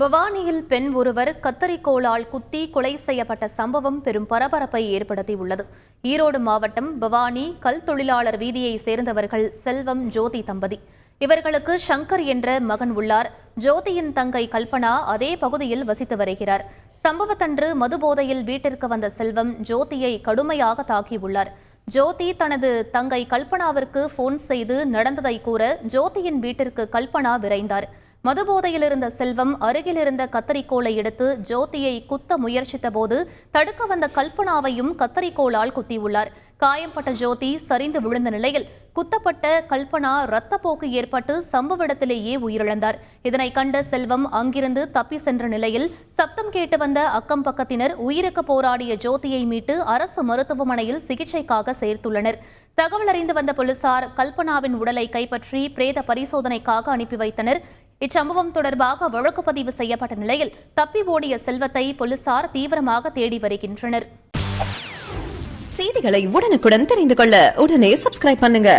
பவானியில் பெண் ஒருவர் கத்தரிக்கோளால் குத்தி கொலை செய்யப்பட்ட சம்பவம் பெரும் பரபரப்பை ஏற்படுத்தியுள்ளது. ஈரோடு மாவட்டம் பவானி கல் தொழிலாளர் வீதியை சேர்ந்தவர்கள் செல்வம் ஜோதி தம்பதி. இவர்களுக்கு சங்கர் என்ற மகன் உள்ளார். ஜோதியின் தங்கை கல்பனா அதே பகுதியில் வசித்து வருகிறார். சம்பவத்தன்று மதுபோதையில் வீட்டிற்கு வந்த செல்வம் ஜோதியை கடுமையாக தாக்கியுள்ளார் ஜோதி தனது தங்கை கல்பனாவிற்கு போன் செய்து நடந்ததை கூற ஜோதியின் வீட்டிற்கு கல்பனா விரைந்தார். மதுபோதையில் இருந்த செல்வம் அருகில் இருந்த கத்தரிக்கோலை எடுத்து ஜோதியை குத்த முயற்சித்த போது தடுக்க வந்த கல்பனாவையும் கத்தரிக்கோளால் குத்தியுள்ளார். காயம்பட்ட ஜோதி சரிந்து விழுந்த நிலையில் குத்தப்பட்ட கல்பனா இரத்தப்போக்கு ஏற்பட்டு சம்பவ இடத்திலேயே உயிரிழந்தார். இதனை கண்ட செல்வம் அங்கிருந்து தப்பி சென்ற நிலையில் சப்தம் கேட்டு வந்த அக்கம் பக்கத்தினர் உயிருக்கு போராடிய ஜோதியை மீட்டு அரசு மருத்துவமனையில் சிகிச்சைக்காக சேர்த்துள்ளனர். தகவல் அறிந்து வந்த போலீசார் கல்பனாவின் உடலை கைப்பற்றி பிரேத பரிசோதனைக்காக அனுப்பி வைத்தனர். இச்சம்பவம் தொடர்பாக வழக்கு பதிவு செய்யப்பட்ட நிலையில் தப்பி ஓடிய செல்வத்தை போலீசார் தீவிரமாக தேடி வருகின்றனர். செய்திகளை உடனுக்குடன் தெரிந்து கொள்ள உடனே சப்ஸ்கிரைப் பண்ணுங்க.